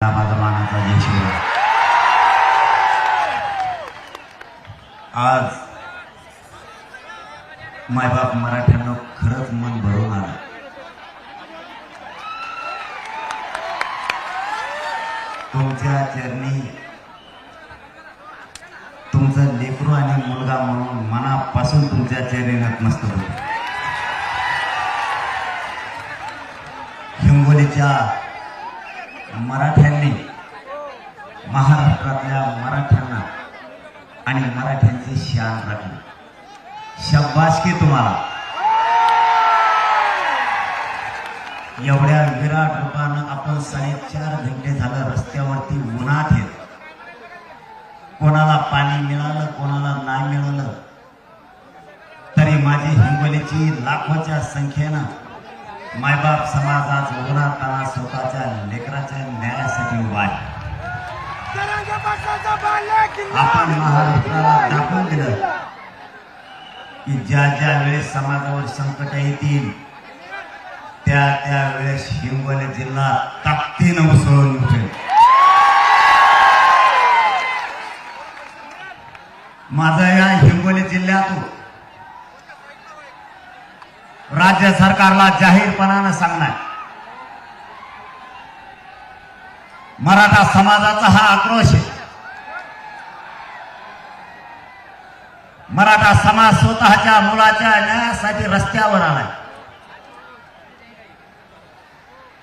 माझा मानाचा जय शिवराय आज मायबाप मराठ्यांना खरंच मन भरून आलं. तुमच्या चरणी तुमचं लेकरू आणि मुलगा म्हणून मनापासून तुमच्या चरणी नतमस्तक होतो. हिंगोलीच्या मराठ्यांनी महाराष्ट्रातल्या मराठ्यांना आणि मराठ्यांची शान राखली शब्बासकी तुम्हाला. एवढ्या विराट रूपानं आपण साडेचार घंटे झालं रस्त्यावरती उन्हात येत कोणाला पाणी मिळालं कोणाला नाही मिळालं तरी माझी हिंगोलीची लाखोच्या संख्येनं मायबाप समाज आज उघडताना स्वतःच्या लेकराच्या न्यायासाठी उभा आहे. आपण महाराष्ट्राला दाखवून दिलं की ज्या ज्या वेळेस समाजावर संकट येतील त्या त्या वेळेस हिंगोली जिल्हा ताकदीनं उसळून उठेल. माझा या हिंगोली जिल्ह्यातून राज्य सरकारला जाहीरपणानं सांगणार. मराठा समाजाचा हा आक्रोश आहे. मराठा समाज स्वतःच्या मुलाच्या न्यायासाठी रस्त्यावर आलाय.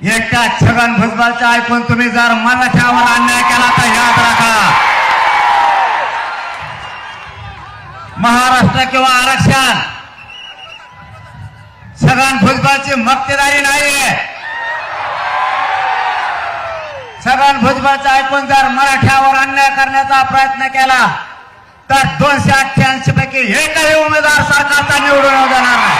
एकट्या छगन भुजबळच्या ऐकून तुम्ही जर मराठ्यावर अन्याय केला तर याद राखा. महाराष्ट्र किंवा आरक्षण. छगन भुजबळची मक्तेदारी नाहीये छगन भुजबळचा ऐकून जर मराठ्यावर अन्याय करण्याचा प्रयत्न केला तर दोनशे अठ्ठ्याऐंशी पैकी एकही उमेदवार सरकारचा निवडून जाणार नाही.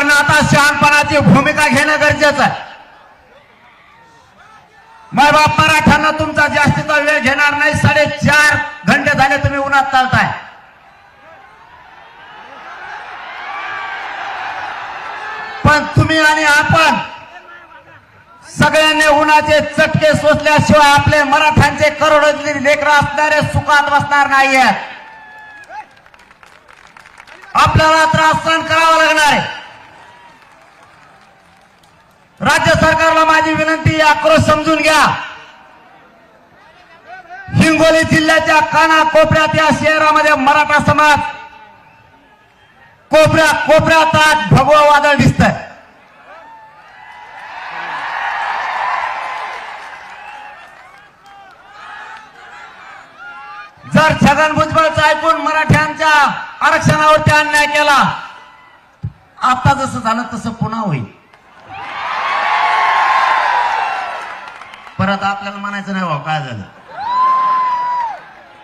सरकारनं आता शहाणपणाची भूमिका घेणं गरजेचं आहे. मायबाप मराठ्यांना तुमचा जास्तीचा वेळ घेणार नाही. साडेचार घंटे झाले तुम्ही उन्हात चालताय. पण तुम्ही आणि आपण सगळ्यांनी उन्हाचे चटके सोसल्याशिवाय आपले मराठ्यांचे करोडो लेकरं असणारे सुखात बसणार नाहीये आपल्याला त्रास सहन करावा लागणार आहे. राज्य सरकारला माझी विनंती आक्रोश समजून घ्या. हिंगोली जिल्ह्याच्या काना कोपऱ्यात या शहरामध्ये मराठा समाज कोपऱ्या कोपऱ्यात आज भगवा वादळ दिसतंय. जर छगन भुजबळचं ऐकून मराठ्यांच्या आरक्षणावरती अन्याय केला आता जसं झालं तसं परत आपल्याला म्हणायचं नाही भाऊ काय झालं?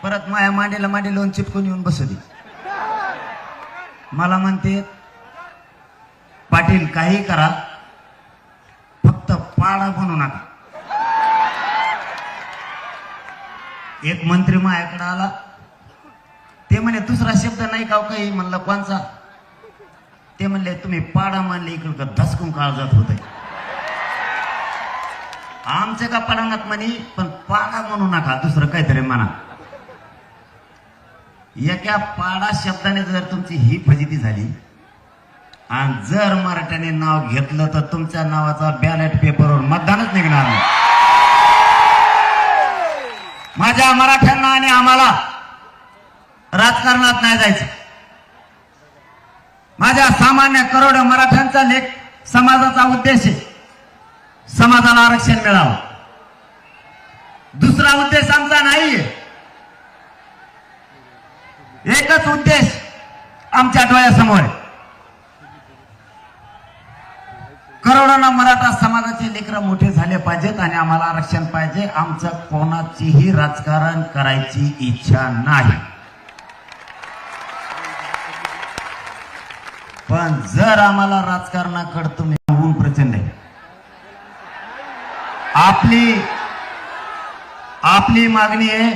परत माया मांडीला मांडी लावून चिपकून येऊन बसू दे मला म्हणते पाटील काही करा. फक्त पाडा बनू नका. एक मंत्री माझ्याकडे आला. ते म्हणे दुसरा शब्द नाही का हो काही? म्हणलं कोणचा? ते म्हणले तुम्ही पाडा मानले इकडं धसकून काळजात होत. आमचं का पडांगात म्हणे पण पाडा म्हणू नका दुसरं काहीतरी म्हणा. एका पाडा शब्दाने जर तुमची ही फजिती झाली आणि जर मराठ्याने नाव घेतलं तर तुमच्या नावाचा बॅलेट पेपरवर मतदानच निघणार नाही. माझ्या मराठ्यांना आणि आम्हाला राजकारणात नाही जायचं. माझ्या सामान्य करोड मराठ्यांचा लेख समाजाचा उद्देश आहे. समाजाला आरक्षण मिळावं. दुसरा उद्देश आमचा नाहीये. एकच उद्देश आमच्या डोळ्यासमोर करोडोना मराठा समाजाचे लेकर मोठे झाले पाहिजेत आणि आम्हाला आरक्षण पाहिजे. आमचं कोणाचीही राजकारण करायची इच्छा नाही. पण जर आम्हाला राजकारणाकडे तुम्ही आपली आपली मागणी आहे.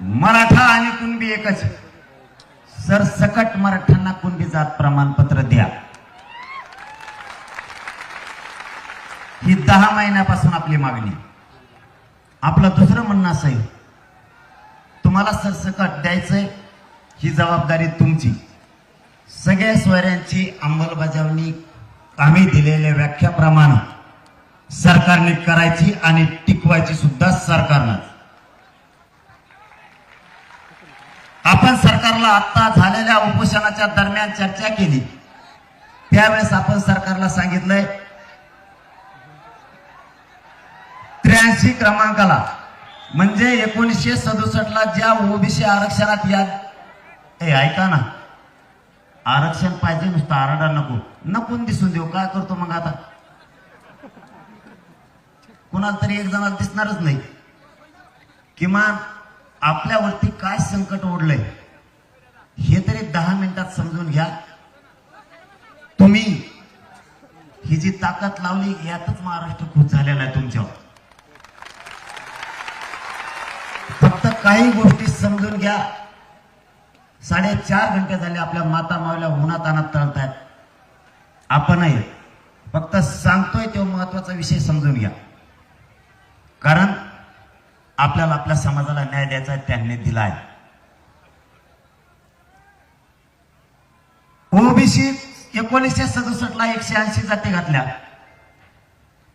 मराठा आणि कुणबी एकच. सरसकट मराठ्यांना कुणबी जात प्रमाणपत्र द्या. ही दहा महिन्यापासून आपली मागणी. आपलं दुसरं म्हणणं असं आहे तुम्हाला सरसकट द्यायचंय ही जबाबदारी तुमची. सगळ्या सोयऱ्यांची अंमलबजावणी आम्ही दिलेल्या व्याख्याप्रमाणे सरकारने करायची आणि टिकवायची सुद्धा सरकारनं. आपण सरकारला आता झालेल्या उपोषणाच्या दरम्यान चर्चा केली. त्यावेळेस आपण सरकारला सांगितलंय त्र्याऐंशी क्रमांकाला म्हणजे एकोणीसशे सदुसष्ट ला ज्या ओबीसी आरक्षणात या ऐका ना. आरक्षण पाहिजे नुसतं आरडा नको. नको दिसून देऊ. काय करतो मग आता? कुणाला तरी एक जणाला दिसणारच नाही. किमान आपल्यावरती काय संकट ओढलंय हे तरी दहा मिनिटात समजून घ्या. तुम्ही ही जी ताकद लावली यातच महाराष्ट्र खुश झालेला आहे तुमच्यावर. फक्त काही गोष्टी समजून घ्या. साडेचार घंटे झाले आपल्या माता मावल्या उन्हात अनात तळतायत. आपणही. फक्त सांगतोय तो महत्त्वाचा विषय समजून घ्या. कारण आपल्याला आपल्या समाजाला न्याय द्यायचा त्यांनी दिला आहे ओबीसी एकोणीसशे सदुसष्ट ला एकशे ऐंशी जाती घातल्या.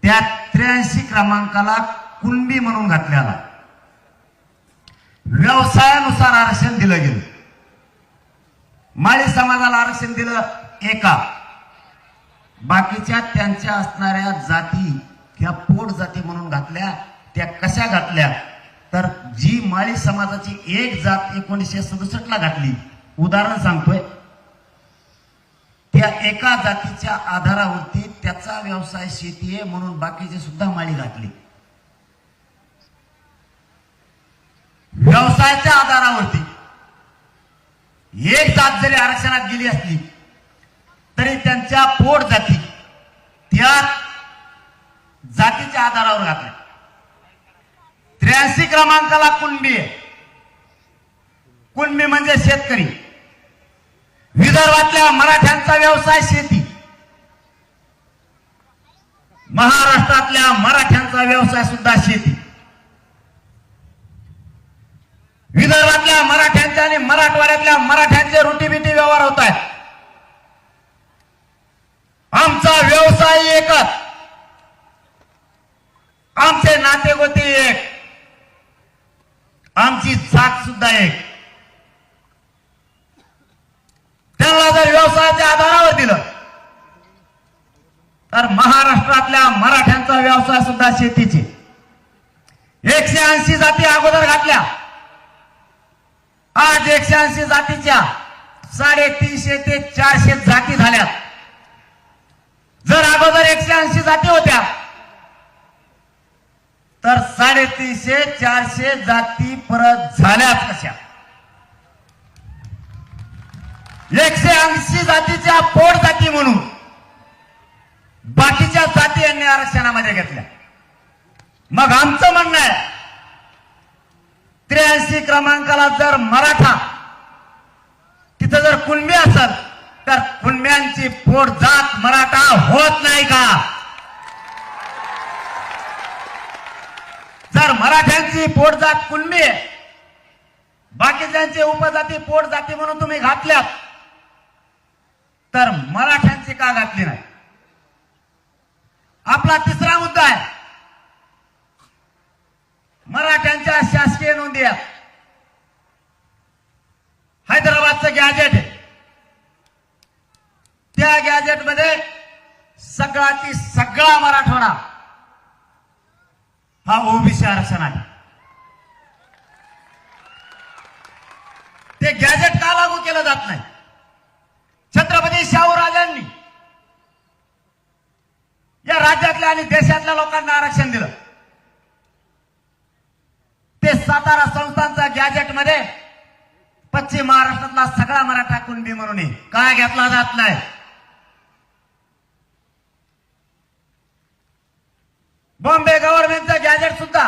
त्या त्र्याऐंशी क्रमांकाला कुणबी म्हणून घातल्याला. व्यवसायानुसार आरक्षण दिलं गेलं. समाजाला आरक्षण दिलं एका. बाकीच्या त्यांच्या असणाऱ्या जाती ह्या पोट जाती म्हणून घातल्या त्या कशा घातल्या? तर जी माळी समाजाची एक जात एकोणीसशे सदुसष्ट ला घातली. उदाहरण सांगतोय. त्या एका जातीच्या आधारावरती त्याचा व्यवसाय शेती आहे म्हणून बाकीचे सुद्धा माळी घातली. व्यवसायाच्या आधारावरती. एक जात जरी आरक्षणात गेली असली तरी त्यांच्या पोट जाती त्या जातीच्या आधारावर घातल्या. त्र्याऐंशी क्रमांकाला कुणबी आहे. कुणबी म्हणजे शेतकरी. विदर्भातल्या मराठ्यांचा व्यवसाय शेती. महाराष्ट्रातल्या मराठ्यांचा व्यवसाय सुद्धा शेती. विदर्भातल्या मराठ्यांच्या आणि मराठवाड्यातल्या मराठ्यांचे रोटीबिटी व्यवहार होत आहेत. आमचा व्यवसाय एकच आमचे नातेगोते एक. आमची साथ सुद्धा एक. त्यांना जर व्यवसायाच्या आधारावर दिलं तर महाराष्ट्रातल्या मराठ्यांचा व्यवसाय सुद्धा शेतीचे. एकशे ऐंशी जाती अगोदर घातल्या. आज एकशे ऐंशी जातीच्या साडेतीनशे ते चारशे जाती झाल्यात. जर अगोदर एकशे ऐंशी जाती होत्या तर साडेतीनशे चारशे जाती परत झाल्यात कशा एकशे ऐंशी जातीच्या पोट जाती म्हणून बाकीच्या जाती यांनी आरक्षणामध्ये घेतल्या. मग आमचं म्हणणं आहे त्र्याऐंशी क्रमांकाला जर मराठा तिथं जर कुणबी असेल तर कुणब्यांची पोट जात मराठा होत नाही का? जर मराठ्यांची पोट जात कुणबी आहे बाकीच्यांची उपजाती पोट जाती म्हणून तुम्ही घातल्यात तर मराठ्यांची का घातली नाही? आपला तिसरा मुद्दा आहे मराठ्यांच्या शासकीय नोंदी या हैदराबादचं गॅजेट त्या गॅजेटमध्ये सगळाची सगळा मराठवाडा हा ओबीसी आरक्षण आहे. ते गॅजेट का लागू केलं जात नाही? छत्रपती शाहूराजांनी या राज्यातल्या आणि देशातल्या लोकांना आरक्षण दिलं. सातारा संस्थांचा गॅजेटमध्ये पश्चिम महाराष्ट्रातला सगळा मराठा कुणबी म्हणून काय घेतला जात नाही. बॉम्बे गव्हर्नमेंटचा गॅजेट सुद्धा.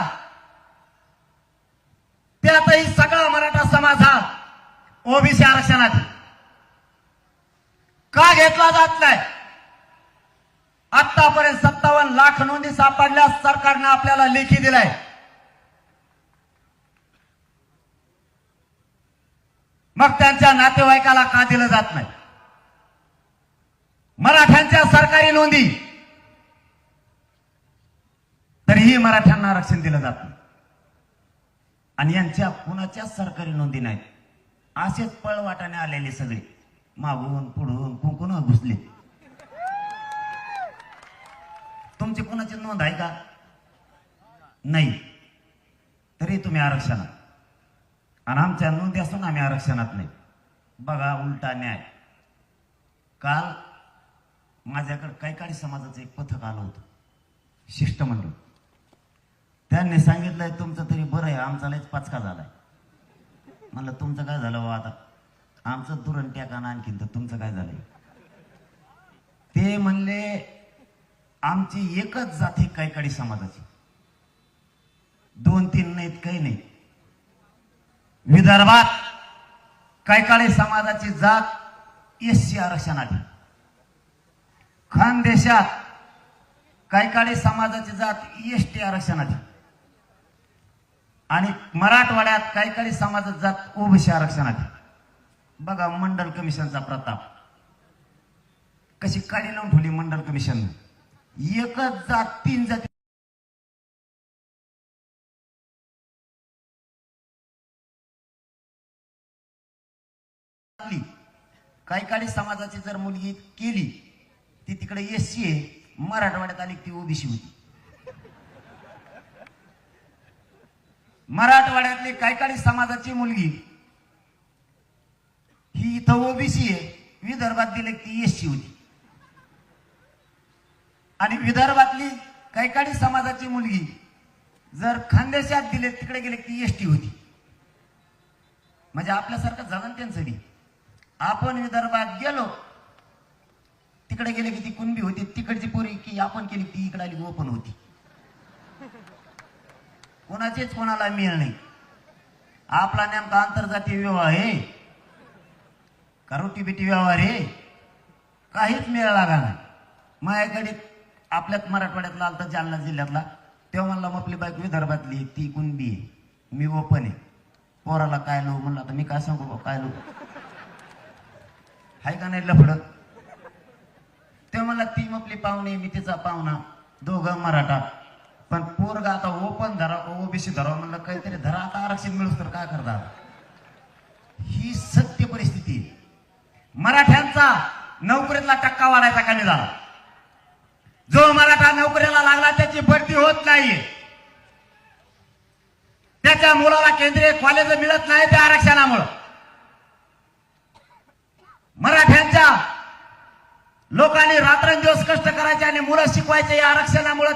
त्यातही सगळा मराठा समाज हा ओबीसी आरक्षणात का घेतला जात नाही? आतापर्यंत सत्तावन्न लाख नोंदी सापडल्यास सरकारनं आपल्याला लेखी दिलाय. मग त्यांच्या नातेवाईकाला का दिलं जात नाही? मराठ्यांच्या सरकारी नोंदी. तरीही मराठ्यांना आरक्षण दिलं जात नाही. आणि यांच्या कुणाच्याच सरकारी नोंदी नाहीत. असेच पळवाटाने आलेले सगळे. मागून पुढून कुंकून घुसले. तुमची कुणाची नोंद आहे का? नाही. तरी तुम्ही आरक्षणात आणि आमच्या नोंदी असून आम्ही आरक्षणात नाही. बघा उलटा न्याय. काल माझ्याकडे कैकाडी समाजाचं एक पथक आलं होतं. शिष्टमंडळ. त्यांनी सांगितलंय तुमचं तरी बरं आहे आमचा लयच पाचका झालाय. म्हणलं तुमचं काय झालं बाबा आता? आमचं दुरण टॅकानं आणखीन तर तुमचं काय झालंय? ते म्हणले आमची एकच जाती कैकाडी समाजाची. दोन तीन नाहीत काही नाही विदर्भात कैकाळी समाजाची जात एस सी आरक्षण आली खानदेशात कैकाळी समाजाची जात एस टी आरक्षण आली आणि मराठवाड्यात कैकाळी समाजाची जात ओबीसी आरक्षण आली बघा मंडल कमिशनचा प्रताप. कशी काळी लावून ठेवली मंडल कमिशन. एकच जात तीन जाती. काही काळी समाजाची जर मुलगी केली ती तिकडे एस सी आहे मराठवाड्यात आली ती ओबीसी होती. मराठवाड्यातली काही काळी समाजाची मुलगी ही इथं ओबीसी आहे विदर्भात दिले ती एस सी होती. आणि विदर्भातली काही काळी समाजाची मुलगी जर खानदेशात दिले तिकडे गेले की ती एस टी होती. म्हणजे आपल्यासारखं झालं त्यांचं बी. आपण विदर्भात गेलो तिकडे गेले की ती कुणबी होती तिकडची पोरी की आपण केली ती इकडे आली ओपन होती. कोणाचेच कोणाला मिळ नाही. आपला नेमका आंतरजातीय विवाह आहे. का बिटी व्यवहार आहे. काहीच मेळ लागा नाही. माझ्याकडे आपल्यात मराठवाड्यातला आलता जालना जिल्ह्यातला तेव्हा म्हणला मग आपली बाईक विदर्भातली ती कुणबी आहे. मी ओपन आहे. पोराला काय लो? म्हणलं आता मी काय सांगू काय लो? हाय का नाही लफडत ते मला ती आपली पाहुणे मी तिचा पाहुणा दोघं मराठा. पण पोरग आता ओपन धरा ओबीसी धरा म्हणलं काहीतरी धरा आता आरक्षण मिळूस तर काय करता? ही सत्य परिस्थिती. मराठ्यांचा नोकरीतला टक्का वाढायचा कमी झाला? जो मराठा नोकरीला लागला त्याची भरती होत नाहीये त्याच्या मुलाला केंद्रीय कॉलेज मिळत नाही त्या आरक्षणामुळं. मराठ्यांच्या लोकांनी रात्रंदिवस कष्ट करायचे आणि मुलं शिकवायचे या आरक्षणामुळं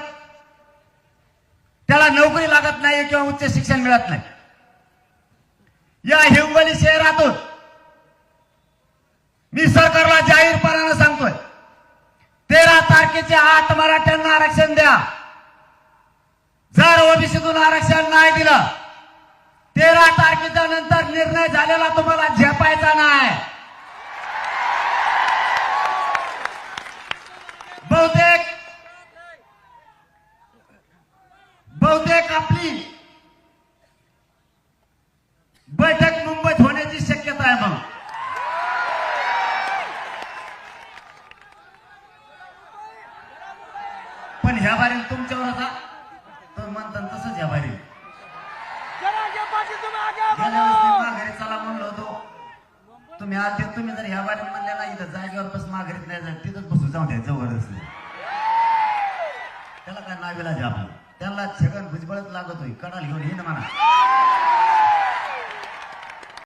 त्याला नोकरी लागत नाही किंवा उच्च शिक्षण मिळत नाही. या हिंगोली शहरातून मी सरकारला जाहीरपणानं सांगतोय तेरा तारखेच्या आठ मराठ्यांना आरक्षण द्या. जर ओबीसीतून आरक्षण नाही दिलं तेरा तारखेच्या नंतर निर्णय झालेला तुम्हाला झेपायचा नाही. बहुतेक बहुतेक आपली बैठक मुंबईत होण्याची शक्यता आहे मग पण ह्या बारील तुमच्यावर होता तर म्हणतात तसंच ह्या बारील जरांगे पाटील तुम्ही आगे गेल्या वेळेस मी बढ़ो माघारी चला म्हणलो तुम्ही आलते तुम्ही जर ह्या बारील म्हणल्या ना इथं जागेवर बस माघारीत नाही जात तिथंच बसू जाऊन द्या जबरदस्ती. त्याला काय नावेला आपलं? त्याला छगन भुजबळच लागत होई कडाल घेऊन येईन म्हणा.